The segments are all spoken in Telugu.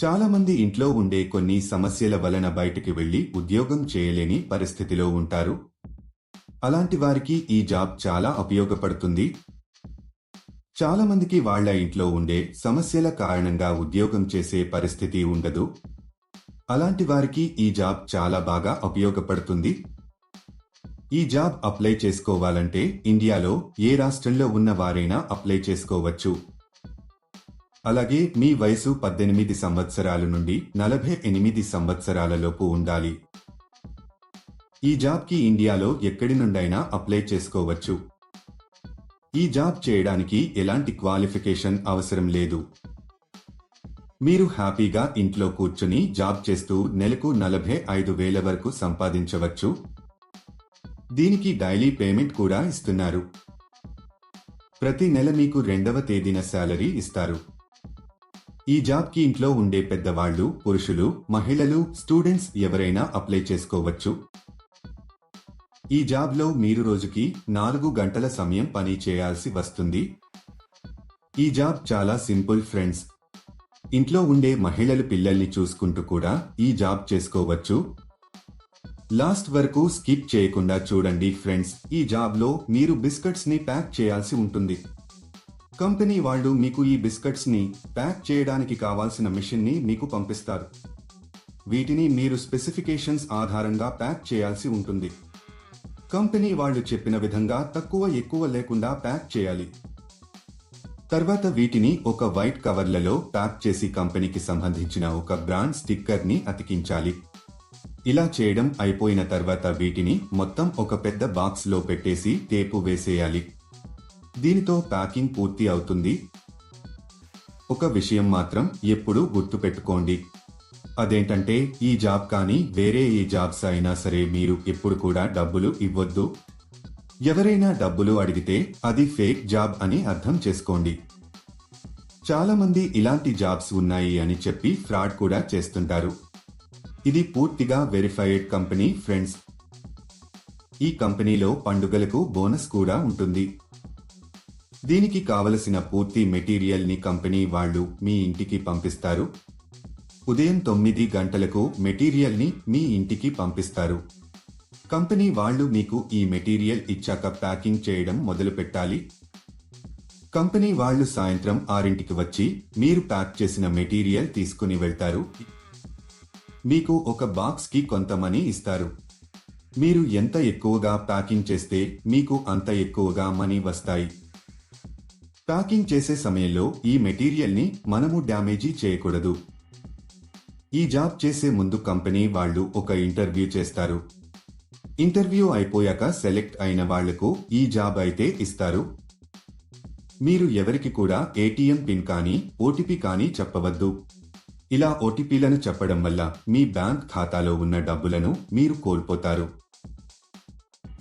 చాలా మంది ఇంట్లో ఉండే కొన్ని సమస్యల వలన బయటికి వెళ్ళి ఉద్యోగం చేయలేని పరిస్థితిలో ఉంటారు. అలాంటి వారికి ఈ జాబ్ చాలా ఉపయోగపడుతుంది. చాలా మందికి వాళ్ళ ఇంట్లో ఉండే సమస్యల కారణంగా ఉద్యోగం చేసే పరిస్థితి ఉండదు. అలాంటి వారికి ఈ జాబ్ చాలా బాగా ఉపయోగపడుతుంది. ఈ జాబ్ అప్లై చేసుకోవాలంటే ఇండియాలో ఏ రాష్ట్రంలో ఉన్న వారైనా అప్లై చేసుకోవచ్చు. అలాగే మీ వయసు పద్దెనిమిది సంవత్సరాల నుండి నలభై ఎనిమిది సంవత్సరాలలోపు ఉండాలి. ఈ జాబ్కి ఇండియాలో ఎక్కడి నుండైనా అప్లై చేసుకోవచ్చు. ఈ జాబ్ చేయడానికి ఎలాంటి క్వాలిఫికేషన్ అవసరం లేదు. మీరు హ్యాపీగా ఇంట్లో కూర్చుని జాబ్ చేస్తూ నెలకు నలభై ఐదు వేల వరకు సంపాదించవచ్చు. దీనికి డైలీ పేమెంట్ కూడా ఇస్తున్నారు. ప్రతి నెల మీకు రెండవ తేదీన శాలరీ ఇస్తారు. ఈ జాబ్కి ఇంట్లో ఉండే పెద్దవాళ్ళు పురుషులు మహిళలు స్టూడెంట్స్ ఎవరైనా అప్లై చేసుకోవచ్చు. ఈ జాబ్లో మీరు రోజుకి నాలుగు గంటల సమయం పని చేయాల్సి వస్తుంది. ఈ జాబ్ చాలా సింపుల్ ఫ్రెండ్స్. ఇంట్లో ఉండే మహిళలు పిల్లల్ని చూసుకుంటూ కూడా ఈ జాబ్ చేసుకోవచ్చు. లాస్ట్ వరకు స్కిప్ చేయకుండా చూడండి ఫ్రెండ్స్ ఈ జాబ్లో మీరు బిస్కెట్స్ని ప్యాక్ చేయాల్సి ఉంటుంది. కంపెనీ వాళ్ళు మీకు ఈ బిస్కెట్స్ని ప్యాక్ చేయడానికి కావాల్సిన మిషన్ని మీకు పంపిస్తారు. వీటిని మీరు స్పెసిఫికేషన్స్ ఆధారంగా ప్యాక్ చేయాల్సి ఉంటుంది. కంపెనీ వాళ్ళు చెప్పిన విధంగా తక్కువ ఎక్కువ లేకుండా ప్యాక్ చేయాలి. తర్వాత వీటిని ఒక వైట్ కవర్లలో ప్యాక్ చేసి కంపెనీకి సంబంధించిన ఒక బ్రాండ్ స్టిక్కర్ని అతికించాలి. ఇలా చేయడం అయిపోయిన తర్వాత వీటిని మొత్తం ఒక పెద్ద బాక్స్లో పెట్టేసి టేపు వేసేయాలి. దీనితో ప్యాకింగ్ పూర్తి అవుతుంది. ఒక విషయం మాత్రం ఎప్పుడూ గుర్తుపెట్టుకోండి. అదేంటంటే ఈ జాబ్ కానీ వేరే ఏ జాబ్స్ అయినా సరే మీరు ఎప్పుడు కూడా డబ్బులు ఇవ్వద్దు. ఎవరైనా డబ్బులు అడిగితే అది ఫేక్ జాబ్ అని అర్థం చేసుకోండి. చాలామంది ఇలాంటి జాబ్స్ ఉన్నాయి అని చెప్పి ఫ్రాడ్ కూడా చేస్తుంటారు. ఇది పూర్తిగా వెరిఫైడ్ కంపెనీ ఫ్రెండ్స్. ఈ కంపెనీలో పండుగలకు బోనస్ కూడా ఉంటుంది. దీనికి కావలసిన పూర్తి మెటీరియల్ని కంపెనీ వాళ్ళు మీ ఇంటికి పంపిస్తారు. ఉదయం తొమ్మిది గంటలకు మెటీరియల్ని మీ ఇంటికి పంపిస్తారు. కంపెనీ వాళ్ళు మీకు ఈ మెటీరియల్ ఇచ్చాక ప్యాకింగ్ చేయడం మొదలు పెట్టాలి. కంపెనీ వాళ్ళు సాయంత్రం ఆరింటికి వచ్చి మీరు ప్యాక్ చేసిన మెటీరియల్ తీసుకుని వెళ్తారు. మీకు ఒక బాక్స్కి కొంత మనీ ఇస్తారు. మీరు ఎంత ఎక్కువగా ప్యాకింగ్ చేస్తే మీకు అంత ఎక్కువగా మనీ వస్తాయి. ప్యాకింగ్ చేసే సమయంలో ఈ మెటీరియల్ని మనము డ్యామేజీ చేయకూడదు. ఈ జాబ్ చేసే ముందు కంపెనీ వాళ్ళు ఒక ఇంటర్వ్యూ చేస్తారు. ఇంటర్వ్యూ అయిపోయాక సెలెక్ట్ అయిన వాళ్ళకు ఈ జాబ్ అయితే ఇస్తారు. మీరు ఎవరికి కూడా ఏటీఎం పిన్ కానీ ఓటీపీ కానీ చెప్పవద్దు. ఇలా ఓటీపీలను చెప్పడం వల్ల మీ బ్యాంక్ ఖాతాలో ఉన్న డబ్బులను మీరు కోల్పోతారు.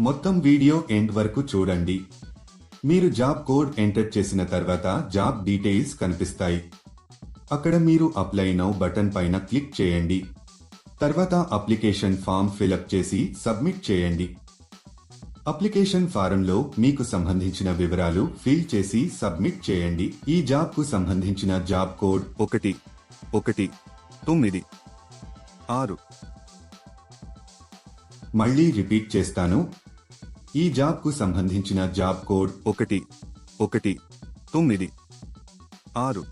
మొత్తం వీడియో ఎండ్ వరకు చూడండి. మీరు జాబ్ కోడ్ ఎంటర్ చేసిన తర్వాత జాబ్ డీటెయిల్స్ కనిపిస్తాయి. అక్కడ మీరు అప్లై నౌ బటన్ పైన క్లిక్ చేయండి. తర్వాత అప్లికేషన్ ఫామ్ ఫిలప్ చేసి సబ్మిట్ చేయండి. అప్లికేషన్ ఫారంలో మీకు సంబంధించిన వివరాలు ఫిల్ చేసి సబ్మిట్ చేయండి. ఈ జాబ్కు సంబంధించిన జాబ్ కోడ్ ఒకటి ఒకటి తొమ్మిది ఆరు. మళ్ళీ రిపీట్ చేస్తాను. ఈ జాబ్కు సంబంధించిన జాబ్ కోడ్ ఒకటి ఒకటి తొమ్మిది ఆరు.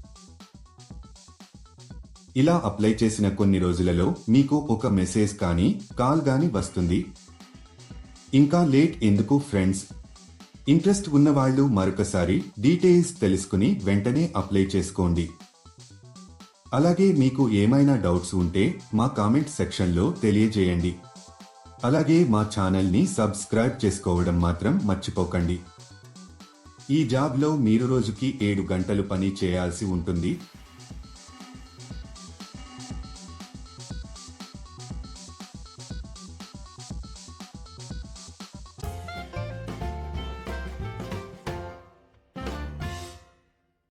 ఇలా అప్లై చేసిన కొన్ని రోజులలో మీకు ఒక మెసేజ్ కానీ కాల్ గాని వస్తుంది. ఇంకా లేట్ ఎందుకు ఫ్రెండ్స్? ఇంట్రెస్ట్ ఉన్నవాళ్ళు మరొకసారి డీటెయిల్స్ తెలుసుకుని వెంటనే అప్లై చేసుకోండి. అలాగే మీకు ఏమైనా డౌట్స్ ఉంటే మా కామెంట్ సెక్షన్లో తెలియజేయండి. అలాగే మా ఛానల్ని సబ్స్క్రైబ్ చేసుకోవడం మాత్రం మర్చిపోకండి. ఈ జాబ్లో మీరు రోజుకి ఏడు గంటలు పని చేయాల్సి ఉంటుంది.